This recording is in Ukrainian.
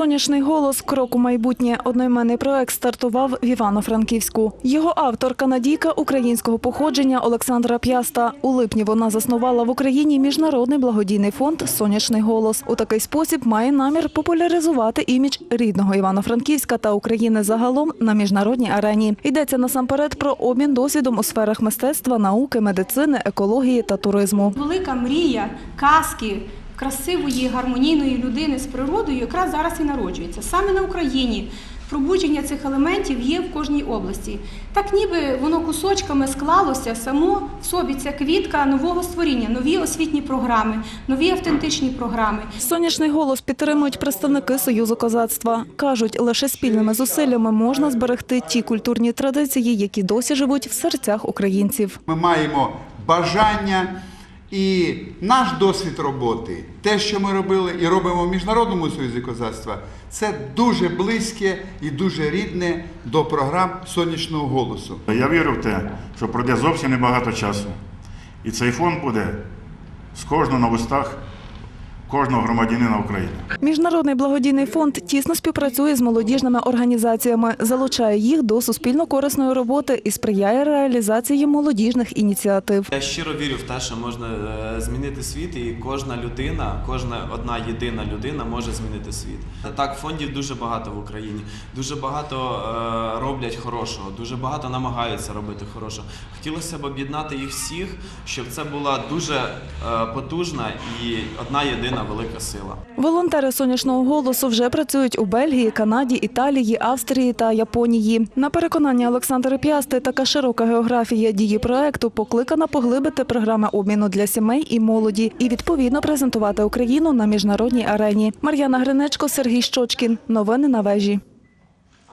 Сонячний голос крок у майбутнє. Одноіменний проект стартував в Івано-Франківську. Його автор канадійка українського походження Олександра П'яста. У липні вона заснувала в Україні міжнародний благодійний фонд Сонячний голос. У такий спосіб має намір популяризувати імідж рідного Івано-Франківська та України загалом на міжнародній арені. Йдеться насамперед про обмін досвідом у сферах мистецтва, науки, медицини, екології та туризму. Велика мрія казки красивої гармонійної людини з природою якраз зараз і народжується. Саме на Україні пробудження цих елементів є в кожній області. Так ніби воно кусочками склалося само в собі ця квітка нового створіння, нові освітні програми, нові автентичні програми. Сонячний голос підтримують представники Союзу козацтва. Кажуть, лише спільними зусиллями можна зберегти ті культурні традиції, які досі живуть в серцях українців. Ми маємо бажання і наш досвід роботи, те, що ми робили і робимо в Міжнародному союзі козацтва, це дуже близьке і дуже рідне до програм сонячного голосу. Я вірю в те, що пройде зовсім небагато часу. І цей фонд буде з кожного на вустах кожного громадянина України. Міжнародний благодійний фонд тісно співпрацює з молодіжними організаціями, залучає їх до суспільно-корисної роботи і сприяє реалізації молодіжних ініціатив. Я щиро вірю в те, що можна е, змінити світ, і кожна людина, кожна одна єдина людина може змінити світ. Так, фондів дуже багато в Україні, дуже багато е, роблять хорошого, дуже багато намагаються робити хорошого. Хотілося б об'єднати їх всіх, щоб це була дуже е, потужна і одна єдина велика сила. Волонтери сонячного голосу вже працюють у Бельгії, Канаді, Італії, Австрії та Японії. На переконання Олександра П'ясти, така широка географія дії проекту покликана поглибити програми обміну для сімей і молоді і відповідно презентувати Україну на міжнародній арені. Мар'яна Гринечко, Сергій Щочкін. Новини на вежі.